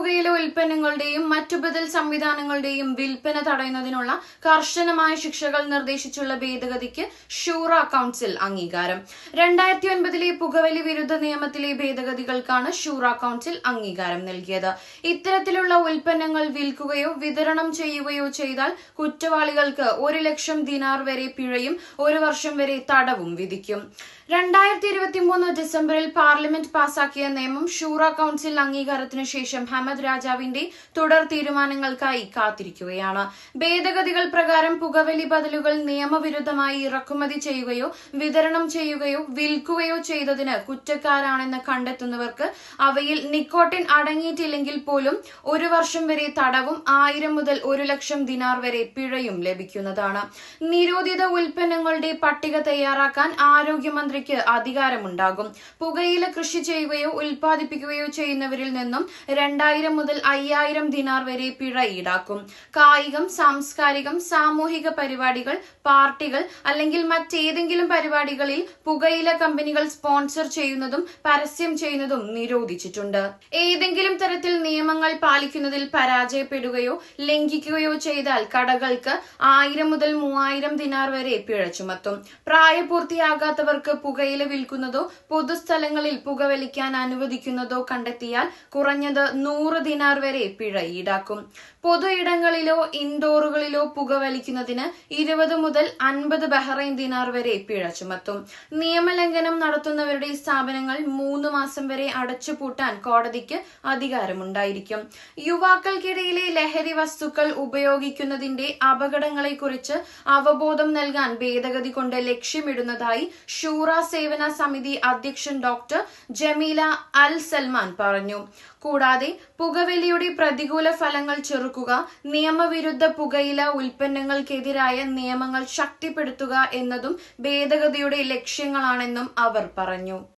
പുകയില ഉൽപ്പന്നങ്ങളുടെയും മറ്റു ബദൽ സംവിധാനങ്ങളുടെയും വിൽപ്പന തടയുന്നതിനുള്ള കർശനമായ ശിക്ഷകൾ നിർദ്ദേശിച്ചുള്ള ഭേദഗതിക്ക് ഷൂറ കൌൺസിൽ അംഗീകാരം. രണ്ടായിരത്തി ഒൻപതിലെ പുകവലി വിരുദ്ധ നിയമത്തിലെ ഭേദഗതികൾക്കാണ് ഷൂറ കൌൺസിൽ അംഗീകാരം നൽകിയത്. ഇത്തരത്തിലുള്ള ഉൽപ്പന്നങ്ങൾ വിൽക്കുകയോ വിതരണം ചെയ്യുകയോ ചെയ്താൽ കുറ്റവാളികൾക്ക് ഒരു ലക്ഷം ദിനാർ വരെ പിഴയും ഒരു വർഷം വരെ തടവും വിധിക്കും. രണ്ടായിരത്തി ഇരുപത്തിമൂന്ന് ഡിസംബറിൽ പാർലമെന്റ് പാസാക്കിയ നിയമം ഷൂറ കൌൺസിൽ അംഗീകാരത്തിന് ശേഷം ഹമദ് രാജാവിന്റെ തുടർ തീരുമാനങ്ങൾക്കായി കാത്തിരിക്കുകയാണ്. ഭേദഗതികൾ പ്രകാരം പുകവലി ബദലുകൾ നിയമവിരുദ്ധമായി ഇറക്കുമതി ചെയ്യുകയോ വിതരണം ചെയ്യുകയോ വിൽക്കുകയോ ചെയ്തതിന് കുറ്റക്കാരാണെന്ന് കണ്ടെത്തുന്നവർക്ക് അവയിൽ നിക്കോട്ടിൻ അടങ്ങിയിട്ടില്ലെങ്കിൽ പോലും ഒരു വർഷം വരെ തടവും ആയിരം മുതൽ ഒരു ലക്ഷം ദിനാർ വരെ പിഴയും ലഭിക്കുന്നതാണ്. നിരോധിത ഉൽപ്പന്നങ്ങളുടെ പട്ടിക തയ്യാറാക്കാൻ ആരോഗ്യമന്ത്രിക്ക് അധികാരമുണ്ടാകും. പുകയില കൃഷി ചെയ്യുകയോ ഉൽപ്പാദിപ്പിക്കുകയോ ചെയ്യുന്നവരിൽ നിന്നും രണ്ടായിരം മുതൽ അയ്യായിരം ദിനാർ വരെ പിഴ ഈടാക്കും. കായികം സാംസ്കാരികം സാമൂഹിക പരിപാടികൾ പാർട്ടികൾ അല്ലെങ്കിൽ മറ്റേതെങ്കിലും പരിപാടികളിൽ പുകയില കമ്പനികൾ സ്പോൺസർ ചെയ്യുന്നതും പരസ്യം ചെയ്യുന്നതും നിരോധിച്ചിട്ടുണ്ട്. ഏതെങ്കിലും തരത്തിൽ നിയമങ്ങൾ പാലിക്കുന്നതിൽ പരാജയപ്പെടുകയോ ലംഘിക്കുകയോ ചെയ്താൽ കടകൾക്ക് ആയിരം മുതൽ മൂവായിരം ദിനാർ വരെ പിഴ ചുമത്തും. പ്രായപൂർത്തിയാകാത്തവർക്ക് പുകയില വിൽക്കുന്നതോ പൊതുസ്ഥലങ്ങളിൽ പുകവലിക്കാൻ അനുവദിക്കുന്നതോ കണ്ടെത്തിയാൽ കുറഞ്ഞത് നൂറ് ദിനാർ വരെ പിഴ ഈടാക്കും. പൊതു ഇടങ്ങളിലോ ഇൻഡോറുകളിലോ പുകവലിക്കുന്നതിന് ഇരുപത് മുതൽ അൻപത് ബഹ്റൈൻ ദിനാർ വരെ പിഴ ചുമത്തും. നിയമലംഘനം നടത്തുന്നവരുടെ സ്ഥാപനങ്ങൾ മൂന്ന് മാസം വരെ അടച്ചുപൂട്ടാൻ കോടതിക്ക് അധികാരമുണ്ടായിരിക്കും. യുവാക്കൾക്കിടയിലെ ലഹരി വസ്തുക്കൾ ഉപയോഗിക്കുന്നതിന്റെ അപകടങ്ങളെക്കുറിച്ച് അവബോധം നൽകാൻ ഭേദഗതി കൊണ്ട് ലക്ഷ്യമിടുന്നതായി ഷൂറ സേവന സമിതി അധ്യക്ഷൻ ഡോക്ടർ ജമീല അൽ സൽമാൻ പറഞ്ഞു. കൂടാതെ പുകവലിയുടെ പ്രതികൂല ഫലങ്ങൾ ചെറുക്കുക നിയമവിരുദ്ധ പുകയില ഉൽപ്പന്നങ്ങൾക്കെതിരായ നിയമങ്ങൾ ശക്തിപ്പെടുത്തുക എന്നതും ഭേദഗതിയുടെ ലക്ഷ്യങ്ങളാണെന്നും അവർ പറഞ്ഞു.